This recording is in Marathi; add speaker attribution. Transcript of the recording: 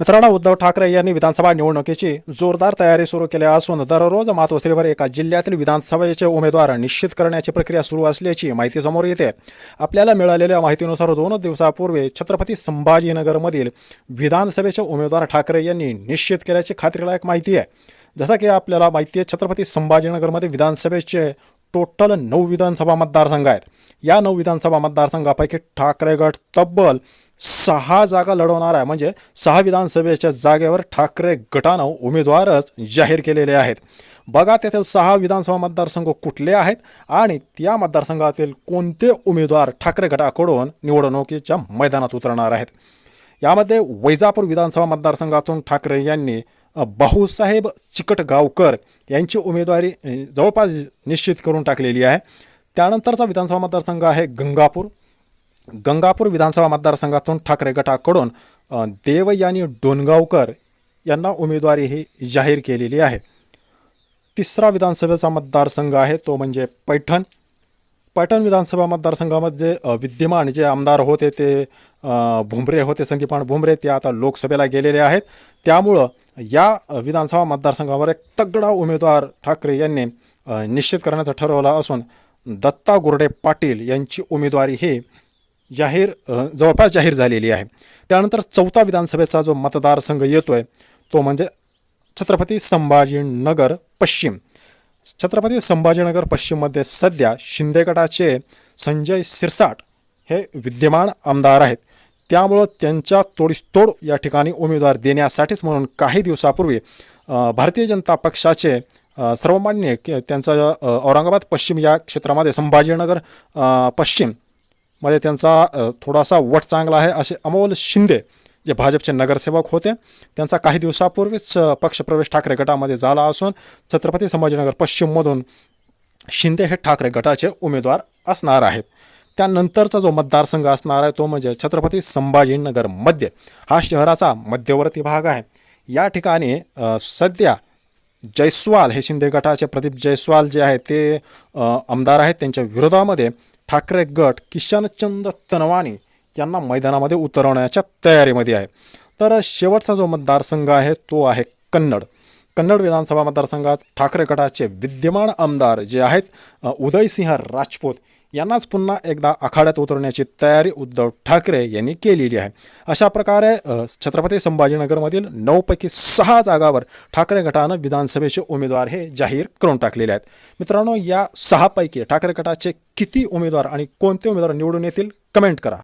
Speaker 1: मित्रांनो उद्धव ठाकरे यांनी विधानसभा निवडणुकीची जोरदार तयारी सुरू केली असून दररोज मातोश्रीवर एका जिल्ह्यातील विधानसभेचे उमेदवार निश्चित करण्याची प्रक्रिया सुरू असल्याची माहिती समोर येते. आपल्याला मिळालेल्या माहितीनुसार दोन दिवसापूर्वी छत्रपती संभाजीनगरमधील विधानसभेचे उमेदवार ठाकरे यांनी निश्चित केल्याची खात्रीलायक माहिती आहे. जसं की आपल्याला माहिती आहे छत्रपती संभाजीनगरमध्ये विधानसभेचे टोटल नऊ विधानसभा मतदारसंघ आहेत. या नऊ विधानसभा मतदारसंघापैकी ठाकरे गट तब्बल सहा जागा लढवणार आहे. म्हणजे सहा विधानसभेच्या जागेवर ठाकरे गटानं उमेदवारच जाहीर केलेले आहेत. बघा तेथील सहा विधानसभा मतदारसंघ कुठले आहेत आणि त्या मतदारसंघातील कोणते उमेदवार ठाकरे गटाकडून निवडणुकीच्या मैदानात उतरणार आहेत. यामध्ये वैजापूर विधानसभा मतदारसंघातून ठाकरे यांनी भाऊसाहेब चिकटगावकर यांची उमेदवारी जवळपास निश्चित करून टाकलेली आहे. त्यानंतरचा विधानसभा मतदारसंघ आहे गंगापूर. गंगापूर विधानसभा मतदारसंघातून ठाकरे गटाकडून देवयानी डोणगावकर यांना उमेदवारी ही जाहीर केलेली आहे. तिसरा विधानसभेचा मतदारसंघ आहे तो म्हणजे पैठण. पैठण विधानसभा मतदारसंघामध्ये विद्यमान जे आमदार होते ते भुमरे होते संदीपान भुमरे ते आता लोकसभेला गेलेले आहेत. त्यामुळं या विधानसभा मतदारसंघावर एक तगडा उमेदवार ठाकरे यांनी निश्चित करण्याचं ठरवलं असून दत्ता गुरडे पाटील यांची उमेदवारी ही जाहीर जवळपास जाहीर झालेली आहे. त्यानंतर चौथा विधानसभेचा जो मतदारसंघ येतो आहे तो म्हणजे छत्रपती संभाजीनगर पश्चिम. छत्रपती संभाजीनगर पश्चिममध्ये सध्या शिंदे गटाचे संजय सिरसाट हे विद्यमान आमदार आहेत. त्यामुळं त्यांच्या तोडीसतोड या ठिकाणी उमेदवार देण्यासाठीच म्हणून काही दिवसापूर्वी भारतीय जनता पक्षाचे सर्वमान्य त्यांचा औरंगाबाद पश्चिम या क्षेत्रामध्ये संभाजीनगर पश्चिममध्ये त्यांचा थोडासा वट चांगला आहे असे अमोल शिंदे जे भाजपचे नगरसेवक होते त्यांचा काही दिवसापूर्वीच पक्षप्रवेश ठाकरे गटामध्ये झाला असून छत्रपती संभाजीनगर पश्चिममधून शिंदे हे ठाकरे गटाचे उमेदवार असणार आहेत. त्यानंतरचा जो मतदारसंघ असणार आहे तो म्हणजे छत्रपती संभाजीनगर मध्य. हा शहराचा मध्यवर्ती भाग आहे. या ठिकाणी सध्या जयस्वाल हे शिंदे गटाचे प्रदीप जयस्वाल जे आहे ते आमदार आहेत. त्यांच्या विरोधामध्ये ठाकरे गट किशनचंद तनवानी यांना मैदानामध्ये उतरवण्याच्या तयारीमध्ये आहे. तर शेवटचा जो मतदारसंघ आहे तो आहे कन्नड. कन्नड विधानसभा मतदारसंघात ठाकरे गटाचे विद्यमान आमदार जे आहेत उदयसिंह राजपूत यांनाच पुन्हा एकदा आखाड्यात उतरण्याची तयारी उद्धव ठाकरे यांनी केलेली आहे. अशा प्रकारे छत्रपती संभाजीनगरमधील नऊपैकी सहा जागावर ठाकरे गटानं विधानसभेचे उमेदवार हे जाहीर करून टाकलेले आहेत. मित्रांनो या सहापैकी ठाकरे गटाचे किती उमेदवार आणि कोणते उमेदवार निवडून येतील कमेंट करा.